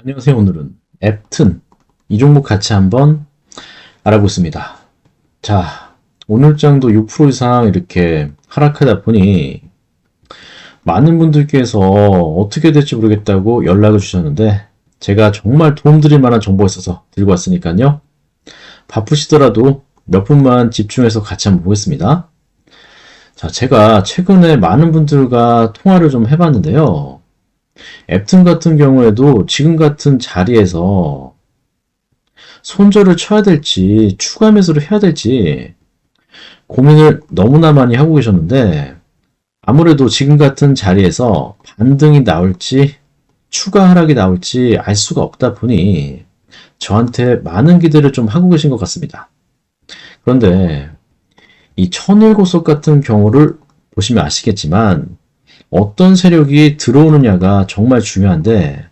안녕하세요. 오늘은 앱튼 이 종목 같이 한번 알아보겠습니다. 자, 오늘 장도 6% 이상 이렇게 하락하다 보니 많은 분들께서 어떻게 될지 모르겠다고 연락을 주셨는데 제가 정말 도움드릴 만한 정보가 있어서 들고 왔으니까요. 바쁘시더라도 몇 분만 집중해서 같이 한번 보겠습니다. 자, 제가 최근에 많은 분들과 통화를 좀 해봤는데요. 앱튼 같은 경우에도 지금 같은 자리에서 손절을 쳐야 될지 추가 매수를 해야 될지 고민을 너무나 많이 하고 계셨는데 아무래도 지금 같은 자리에서 반등이 나올지 추가 하락이 나올지 알 수가 없다 보니 저한테 많은 기대를 좀 하고 계신 것 같습니다. 그런데 이 천일고속 같은 경우를 보시면 아시겠지만 어떤 세력이 들어오느냐가 정말 중요한데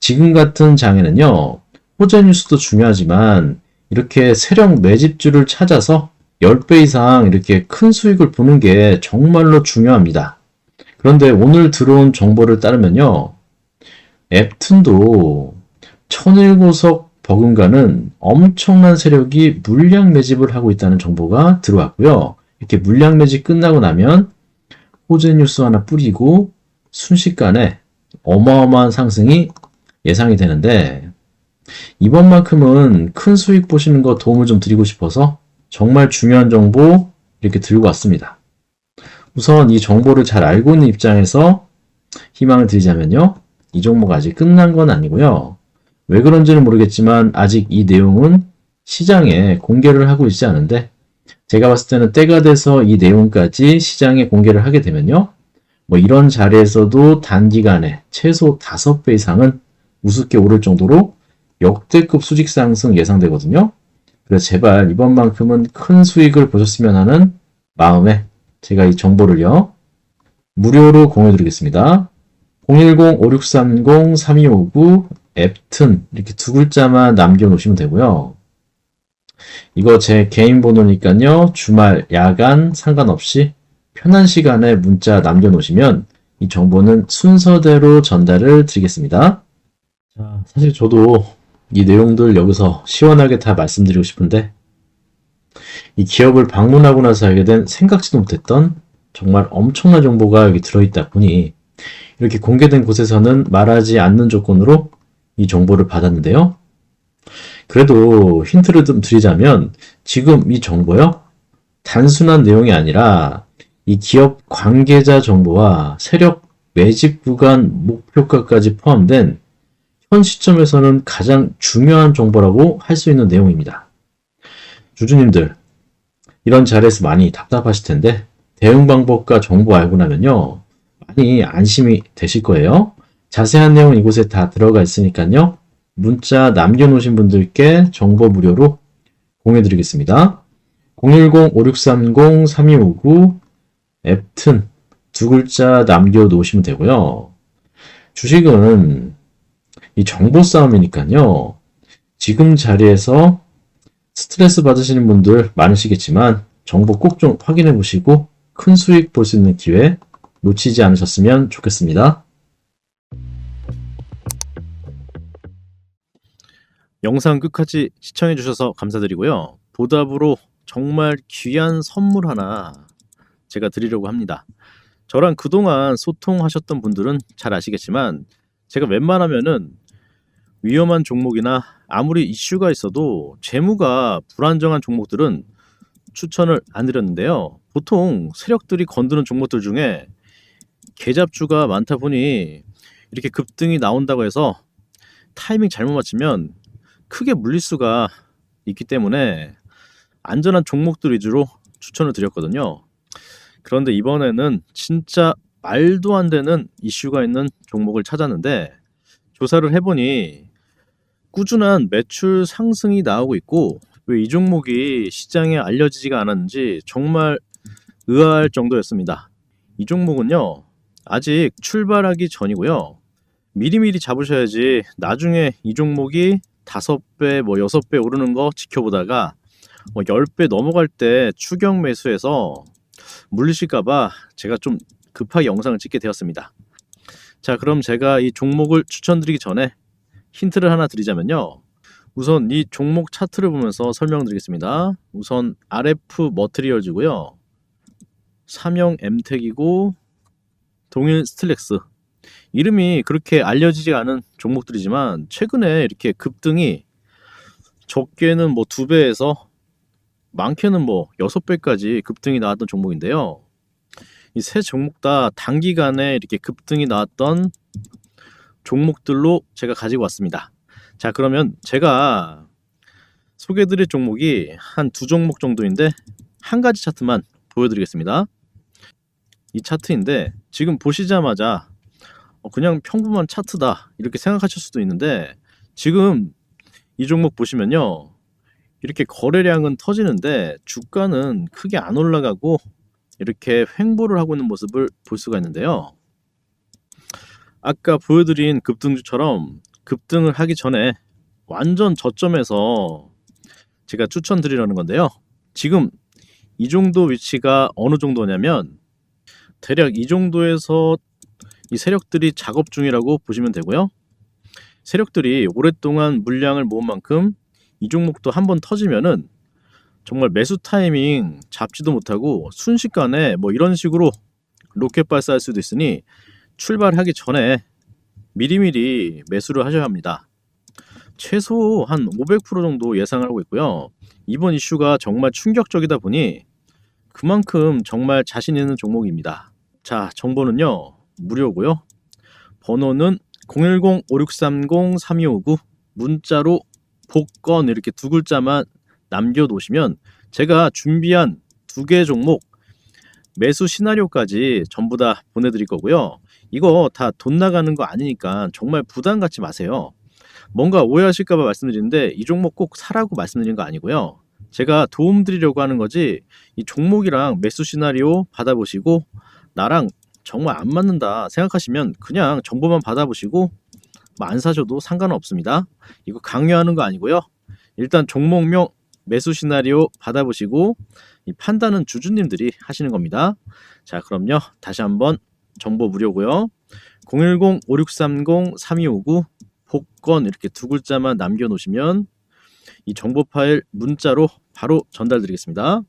지금 같은 장에는요 호재 뉴스도 중요하지만 이렇게 세력 매집주를 찾아서 10배 이상 이렇게 큰 수익을 보는 게 정말로 중요합니다. 그런데 오늘 들어온 정보를 따르면요 앱튼도 천일고속 버금가는 엄청난 세력이 물량 매집을 하고 있다는 정보가 들어왔고요. 이렇게 물량 매집 끝나고 나면 호재 뉴스 하나 뿌리고 순식간에 어마어마한 상승이 예상이 되는데 이번만큼은 큰 수익 보시는 거 도움을 좀 드리고 싶어서 정말 중요한 정보 이렇게 들고 왔습니다. 우선 이 정보를 잘 알고 있는 입장에서 희망을 드리자면요. 이 종목 아직 끝난 건 아니고요. 왜 그런지는 모르겠지만 아직 이 내용은 시장에 공개를 하고 있지 않은데 제가 봤을 때는 때가 돼서 이 내용까지 시장에 공개를 하게 되면요. 뭐 이런 자리에서도 단기간에 최소 5배 이상은 우습게 오를 정도로 역대급 수직 상승 예상되거든요. 그래서 제발 이번만큼은 큰 수익을 보셨으면 하는 마음에 제가 이 정보를요. 무료로 공유 드리겠습니다. 010-5630-3259 앱튼 이렇게 두 글자만 남겨 놓으시면 되고요. 이거 제 개인 번호니까요. 주말, 야간 상관없이 편한 시간에 문자 남겨놓으시면 이 정보는 순서대로 전달을 드리겠습니다. 자, 사실 저도 이 내용들 여기서 시원하게 다 말씀드리고 싶은데 이 기업을 방문하고 나서 알게 된 생각지도 못했던 정말 엄청난 정보가 여기 들어있다 보니 이렇게 공개된 곳에서는 말하지 않는 조건으로 이 정보를 받았는데요. 그래도 힌트를 좀 드리자면 지금 이 정보요. 단순한 내용이 아니라 이 기업 관계자 정보와 세력 매집 구간 목표가까지 포함된 현 시점에서는 가장 중요한 정보라고 할 수 있는 내용입니다. 주주님들, 이런 자리에서 많이 답답하실 텐데 대응 방법과 정보 알고 나면요. 많이 안심이 되실 거예요. 자세한 내용 이곳에 다 들어가 있으니까요. 문자 남겨놓으신 분들께 정보 무료로 공유드리겠습니다. 010-5630-3259 앱튼 두 글자 남겨놓으시면 되고요. 주식은 이 정보 싸움이니까요. 지금 자리에서 스트레스 받으시는 분들 많으시겠지만 정보 꼭 좀 확인해 보시고 큰 수익 볼 수 있는 기회 놓치지 않으셨으면 좋겠습니다. 영상 끝까지 시청해 주셔서 감사드리고요. 보답으로 정말 귀한 선물 하나 제가 드리려고 합니다. 저랑 그동안 소통하셨던 분들은 잘 아시겠지만 제가 웬만하면은 위험한 종목이나 아무리 이슈가 있어도 재무가 불안정한 종목들은 추천을 안 드렸는데요. 보통 세력들이 건드는 종목들 중에 계잡주가 많다 보니 이렇게 급등이 나온다고 해서 타이밍 잘못 맞추면 크게 물릴 수가 있기 때문에 안전한 종목들 위주로 추천을 드렸거든요. 그런데 이번에는 진짜 말도 안 되는 이슈가 있는 종목을 찾았는데 조사를 해보니 꾸준한 매출 상승이 나오고 있고 왜 이 종목이 시장에 알려지지가 않았는지 정말 의아할 정도였습니다. 이 종목은요 아직 출발하기 전이고요 미리미리 잡으셔야지 나중에 이 종목이 다섯 배, 뭐 여섯 배 오르는 거 지켜보다가 뭐 10배 넘어갈 때 추격 매수해서 물리실까봐 제가 좀 급하게 영상을 찍게 되었습니다. 자, 그럼 제가 이 종목을 추천드리기 전에 힌트를 하나 드리자면요. 우선 이 종목 차트를 보면서 설명드리겠습니다. 우선 RF 머트리얼즈고요. 삼형 엠텍이고 동일 스틸렉스. 이름이 그렇게 알려지지 않은 종목들이지만 최근에 이렇게 급등이 적게는 뭐 두 배에서 많게는 뭐 여섯 배까지 급등이 나왔던 종목인데요. 이 세 종목 다 단기간에 이렇게 급등이 나왔던 종목들로 제가 가지고 왔습니다. 자, 그러면 제가 소개해드릴 종목이 한 두 종목 정도인데 한 가지 차트만 보여드리겠습니다. 이 차트인데 지금 보시자마자 어, 그냥 평범한 차트다 이렇게 생각하실 수도 있는데 지금 이 종목 보시면요 이렇게 거래량은 터지는데 주가는 크게 안 올라가고 이렇게 횡보를 하고 있는 모습을 볼 수가 있는데요. 아까 보여드린 급등주처럼 급등을 하기 전에 완전 저점에서 제가 추천드리려는 건데요. 지금 이 정도 위치가 어느 정도냐면 대략 이 정도에서 이 세력들이 작업 중이라고 보시면 되고요. 세력들이 오랫동안 물량을 모은 만큼 이 종목도 한 번 터지면은 정말 매수 타이밍 잡지도 못하고 순식간에 뭐 이런 식으로 로켓 발사할 수도 있으니 출발하기 전에 미리미리 매수를 하셔야 합니다. 최소 한 500% 정도 예상을 하고 있고요. 이번 이슈가 정말 충격적이다 보니 그만큼 정말 자신 있는 종목입니다. 자, 정보는요. 무료고요. 번호는 010-5630-3259 문자로 복권 이렇게 두 글자만 남겨놓으시면 제가 준비한 두 개 종목 매수 시나리오까지 전부 다 보내드릴 거고요. 이거 다 돈 나가는 거 아니니까 정말 부담 갖지 마세요. 뭔가 오해하실까봐 말씀드리는데 이 종목 꼭 사라고 말씀드린 거 아니고요. 제가 도움 드리려고 하는 거지 이 종목이랑 매수 시나리오 받아보시고 나랑 정말 안 맞는다 생각하시면 그냥 정보만 받아보시고 뭐안 사셔도 상관은 없습니다. 이거 강요하는 거 아니고요. 일단 종목명 매수 시나리오 받아보시고 이 판단은 주주님들이 하시는 겁니다. 자, 그럼요. 다시 한번 정보 무료고요. 010-5630-3259 복권 이렇게 두 글자만 남겨놓으시면 이 정보 파일 문자로 바로 전달드리겠습니다.